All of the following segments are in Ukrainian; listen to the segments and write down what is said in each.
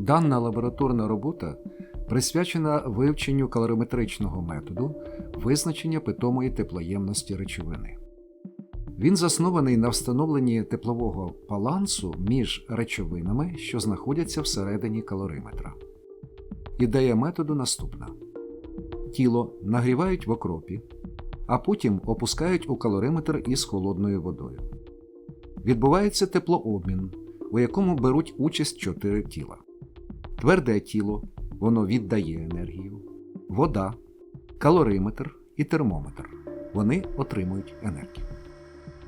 Дана лабораторна робота присвячена вивченню калориметричного методу визначення питомої теплоємності речовини. Він заснований на встановленні теплового балансу між речовинами, що знаходяться всередині калориметра. Ідея методу наступна: тіло нагрівають в окропі, а потім опускають у калориметр із холодною водою. Відбувається теплообмін, у якому беруть участь чотири тіла. Тверде тіло воно віддає енергію, вода, калориметр і термометр. Вони отримують енергію.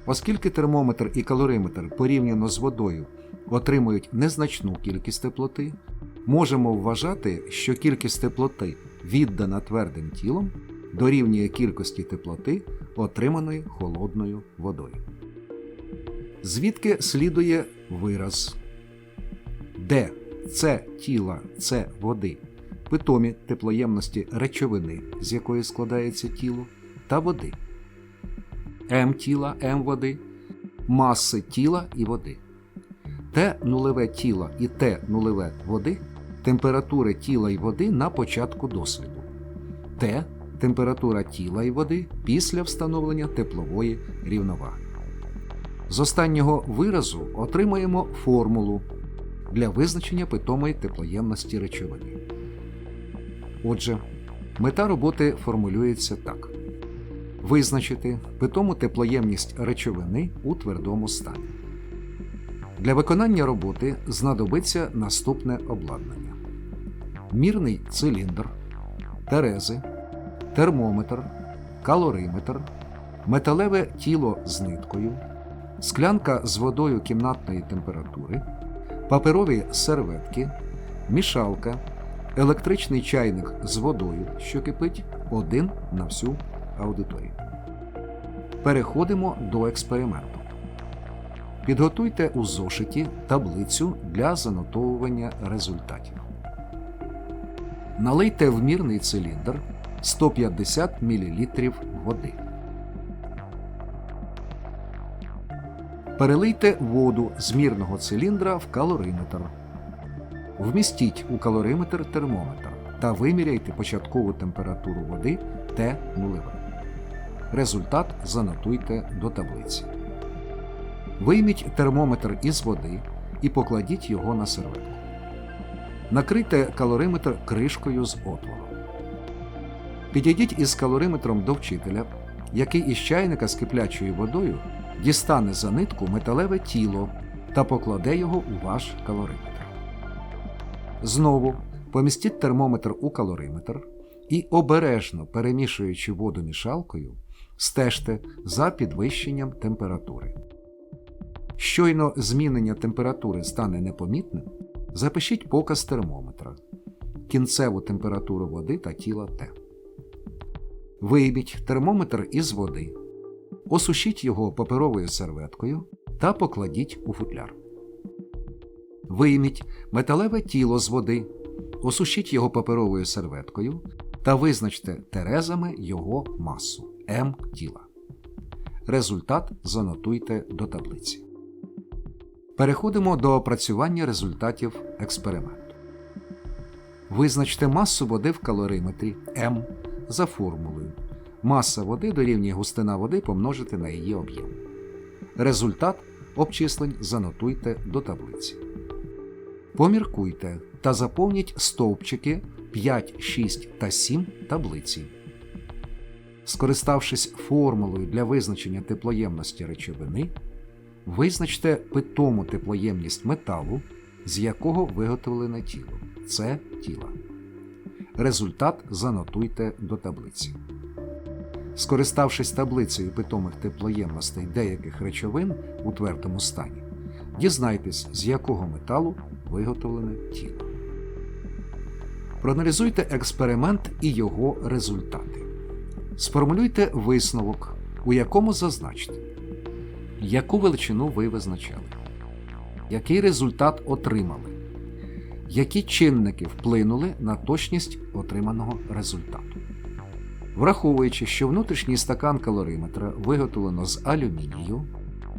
Оскільки термометр і калориметр порівняно з водою отримують незначну кількість теплоти, можемо вважати, що кількість теплоти, віддана твердим тілом, дорівнює кількості теплоти, отриманої холодною водою. Звідки слідує вираз, де це тіла, це води, питомі теплоємності речовини, з якої складається тіло, та води. М тіла, М води, маси тіла і води. Т нулеве тіла і Т нулеве води температури тіла і води на початку досліду. Т температура тіла і води після встановлення теплової рівноваги. З останнього виразу отримаємо формулу для визначення питомої теплоємності речовини. Отже, мета роботи формулюється так: визначити питому теплоємність речовини у твердому стані. Для виконання роботи знадобиться наступне обладнання: мірний циліндр, терези, термометр, калориметр, металеве тіло з ниткою, склянка з водою кімнатної температури, паперові серветки, мішалка, електричний чайник з водою, що кипить, один на всю аудиторію. Переходимо до експерименту. Підготуйте у зошиті таблицю для занотовування результатів. Налийте в мірний циліндр 150 мл води. Перелийте воду з мірного циліндра в калориметр. Вмістіть у калориметр термометр та виміряйте початкову температуру води Т0. Результат занотуйте до таблиці. Вийміть термометр із води і покладіть його на серветку. Накрийте калориметр кришкою з отвором. Підійдіть із калориметром до вчителя, який із чайника з киплячою водою дістане за нитку металеве тіло та покладе його у ваш калориметр. Знову помістіть термометр у калориметр і, обережно перемішуючи воду мішалкою, стежте за підвищенням температури. Щойно змінення температури стане непомітним, запишіть показ термометра, кінцеву температуру води та тіла Т. Вийміть термометр із води, осушіть його паперовою серветкою та покладіть у футляр. Вийміть металеве тіло з води, осушіть його паперовою серветкою та визначте терезами його масу М тіла. Результат занотуйте до таблиці. Переходимо до опрацювання результатів експерименту. Визначте масу води в калориметрі М за формулою. Маса води дорівнює густина води помножити на її об'єм. Результат обчислень занотуйте до таблиці. Поміркуйте та заповніть стовпчики 5, 6 та 7 таблиці. Скориставшись формулою для визначення теплоємності речовини, визначте питому теплоємність металу, з якого виготовлене тіло. Це тіла. Результат занотуйте до таблиці. Скориставшись таблицею питомих теплоємностей деяких речовин у твердому стані, дізнайтесь, з якого металу виготовлене тіло. Проаналізуйте експеримент і його результати. Сформулюйте висновок, у якому зазначте, яку величину ви визначали, який результат отримали, які чинники вплинули на точність отриманого результату. Враховуючи, що внутрішній стакан калориметра виготовлено з алюмінію,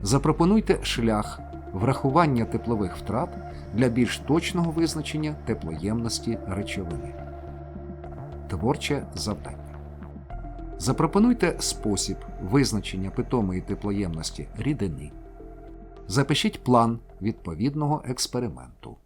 запропонуйте шлях врахування теплових втрат для більш точного визначення теплоємності речовини. Творче завдання. Запропонуйте спосіб визначення питомої теплоємності рідини. Запишіть план відповідного експерименту.